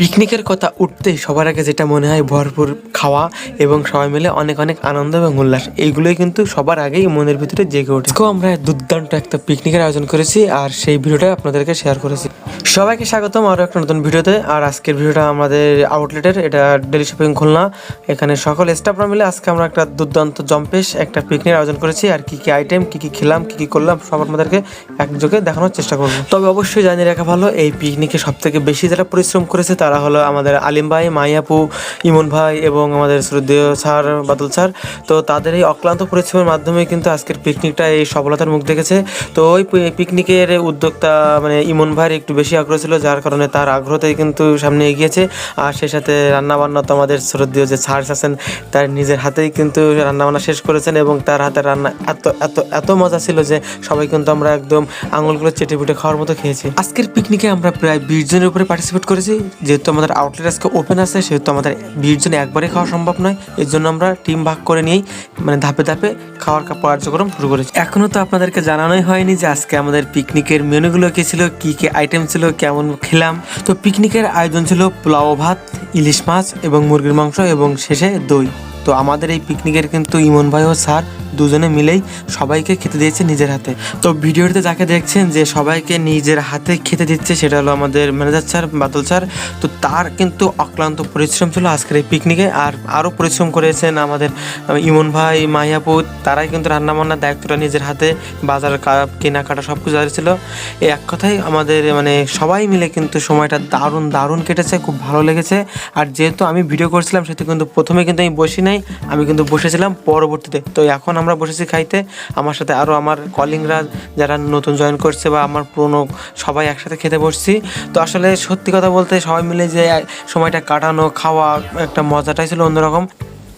পিকনিকের কথা উঠতেই সবার আগে যেটা মনে হয় ভরপুর খাওয়া এবং সবাই মিলে অনেক অনেক আনন্দ এবং উল্লাস। এইগুলোই কিন্তু সবার আগেই মনের ভিতরে জেগে ওঠে। আমরা দুর্দান্ত একটা পিকনিকের আয়োজন করেছি আর সেই ভিডিওটা আপনাদেরকে শেয়ার করেছি। সবাইকে স্বাগতম আরও একটা নতুন ভিডিওতে। আর আজকের ভিডিওটা আমাদের আউটলেটের এটা ডেলি শপিং খুলনা। এখানে সকল স্টাফরা মিলে আজকে আমরা একটা দুর্দান্ত জম্পেশ একটা পিকনিক আয়োজন করেছি। আর কি কি আইটেম কি কি খেলাম, কি কি করলাম, সব আপনাদেরকে একযোগে দেখানোর চেষ্টা করব। তবে অবশ্যই জানিয়ে রাখা ভালো, এই পিকনিকে সব থেকে বেশি যারা পরিশ্রম করেছে তারা হলো আমাদের আলিম ভাই, মাইয়াপু, ইমন ভাই এবং আমাদের শ্রদ্ধেয় স্যার বাদল স্যার। তো তাদের এই অক্লান্ত পরিশ্রমের মাধ্যমে কিন্তু আজকের পিকনিকটা এই সফলতার মুখ দেখেছে। তো ওই পিকনিকের উদ্যোক্তা মানে ইমন ভাইয়ের একটু বেশি আগ্রহ ছিল, যার কারণে তার আগ্রহতেই কিন্তু সামনে এগিয়েছে। আর সেই সাথে রান্নাবান্না তো আমাদের শ্রদ্ধেয় যে স্যার আছেন, তার নিজের হাতেই কিন্তু রান্নাবান্না শেষ করেছেন এবং তার হাতে রান্না এত এত এত মজা ছিল যে সবাই কিন্তু আমরা একদম আঙুলগুলো চেটে পুটে খাওয়ার মতো খেয়েছি। আজকের পিকনিকে আমরা প্রায় বিশ জনের উপরে পার্টিসিপেট করেছি যেহেতু আমাদের আউটলেট আজকে ওপেন আছে, সেহেতু আমাদের বিশ জন একবারে খাওয়া সম্ভব নয়। এর জন্য আমরা টিম ভাগ করে নিয়েই মানে ধাপে ধাপে খাওয়ার কার্যক্রম শুরু করেছি। এখনও তো আপনাদেরকে জানানোই হয়নি যে আজকে আমাদের পিকনিকের মেনুগুলো কী ছিল, কী কী আইটেম ছিল, কেমন খেলাম। তো পিকনিকের আয়োজন ছিল পোলাও ভাত, ইলিশ মাছ এবং মুরগির মাংস এবং শেষে দই। তো আমাদের এই পিকনিকের কিন্তু ইমন ভাই ও স্যার দুজনে মিলেই সবাইকে খেতে দিয়েছে নিজের হাতে। তো ভিডিওতে যাকে দেখছেন যে সবাইকে নিজের হাতে খেতে দিচ্ছে, সেটা হলো আমাদের ম্যানেজার স্যার বাদল স্যার। তো তার কিন্তু অক্লান্ত পরিশ্রম ছিল আজকের এই পিকনিকে আর আরও পরিশ্রম করেছেন আমাদের ইমন ভাই মাহিয়াপু তারাই কিন্তু রান্নাবান্নার দায়িত্বটা নিজের হাতে, বাজার কেনাকাটা সব কিছু ছিল। এই এক কথাই আমাদের মানে সবাই মিলে কিন্তু সময়টা দারুণ দারুণ কেটেছে, খুব ভালো লেগেছে। আর যেহেতু আমি ভিডিও করছিলাম, সেহেতু কিন্তু প্রথমে কিন্তু আমি বসি নাই, আমি কিন্তু বসেছিলাম পরবর্তীতে। তো এখন আমরা বসেছি খাইতে, আমার সাথে আরও আমার কলিংরা যারা নতুন জয়েন করছে বা আমার পুরনো সবাই একসাথে খেতে বসছি। তো আসলে সত্যি কথা বলতে সবাই মিলে যে সময়টা কাটানো, খাওয়া একটা মজাটাই ছিল অন্যরকম।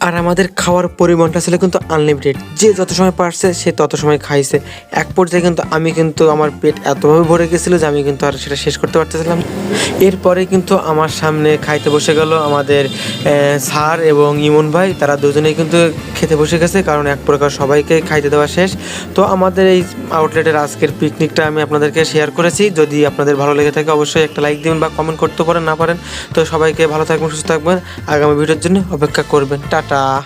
আর আমাদের খাওয়ার পরিমাণটা ছিল কিন্তু আনলিমিটেড যে যত সময় পারছে, সে তত সময় খাইছে। এক পর্যায়ে কিন্তু আমি কিন্তু আমার পেট এতভাবে ভরে গেছিল যে আমি কিন্তু আর সেটা শেষ করতে পারতেছিলাম। এরপরে কিন্তু আমার সামনে খাইতে বসে গেল আমাদের স্যার এবং ইমন ভাই। তারা দুজনেই কিন্তু খেতে বসে গেছে, কারণ এক প্রকার সবাইকে খাইতে দেওয়া শেষ। তো আমাদের এই আউটলেটের আজকের পিকনিকটা আমি আপনাদেরকে শেয়ার করেছি। যদি আপনাদের ভালো লেগে থাকে, অবশ্যই একটা লাইক দিবেন বা কমেন্ট করতে পারেন, না পারেন। তো সবাইকে ভালো থাকবেন, সুস্থ থাকবেন। আগামী ভিডিওর জন্য অপেক্ষা করবেন। টাটা। টা